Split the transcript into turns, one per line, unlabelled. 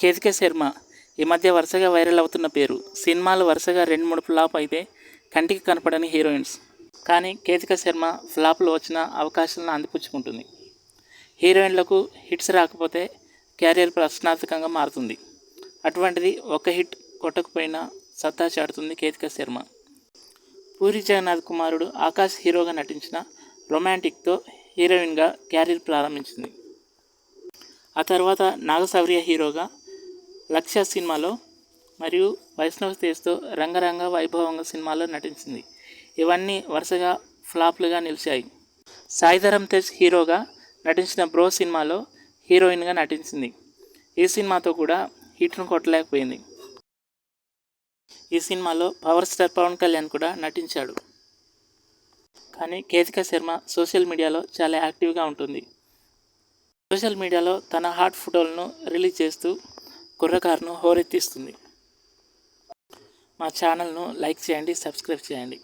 కేతిక శర్మ. ఈ మధ్య వరుసగా వైరల్ అవుతున్న పేరు. సినిమాలు వరుసగా రెండు మూడు ఫ్లాప్ అయితే కంటికి కనపడని హీరోయిన్స్. కానీ కేతిక శర్మ ఫ్లాప్లు వచ్చిన అవకాశాలను అందిపుచ్చుకుంటుంది. హీరోయిన్లకు హిట్స్ రాకపోతే క్యారియర్ ప్రశ్నార్థకంగా మారుతుంది. అటువంటిది ఒక హిట్ కొట్టకపోయినా సత్తా చాటుతుంది కేతిక శర్మ. పూరి జగన్నాథ్ కుమారుడు ఆకాష్ హీరోగా నటించిన రొమాంటిక్తో హీరోయిన్గా క్యారియర్ ప్రారంభించింది. ఆ తర్వాత నాగశౌర్య హీరోగా లక్ష్య సినిమాలో మరియు వైష్ణవ్ తేజ్తో రంగరంగ వైభవంగా సినిమాలో నటించింది. ఇవన్నీ వరుసగా ఫ్లాప్లుగా నిలిచాయి. సాయిధరం తేజ్ హీరోగా నటించిన బ్రో సినిమాలో హీరోయిన్గా నటించింది. ఈ సినిమాతో కూడా హిట్ను కొట్టలేకపోయింది. ఈ సినిమాలో పవర్ స్టార్ పవన్ కళ్యాణ్ కూడా నటించాడు. కానీ కేతిక శర్మ సోషల్ మీడియాలో చాలా యాక్టివ్గా ఉంటుంది. సోషల్ మీడియాలో తన హాట్ ఫోటోలను రిలీజ్ చేస్తూ కుర్రకారును హోరెత్తిస్తుంది. మా ఛానల్ను లైక్ చేయండి సబ్స్క్రైబ్ చేయండి.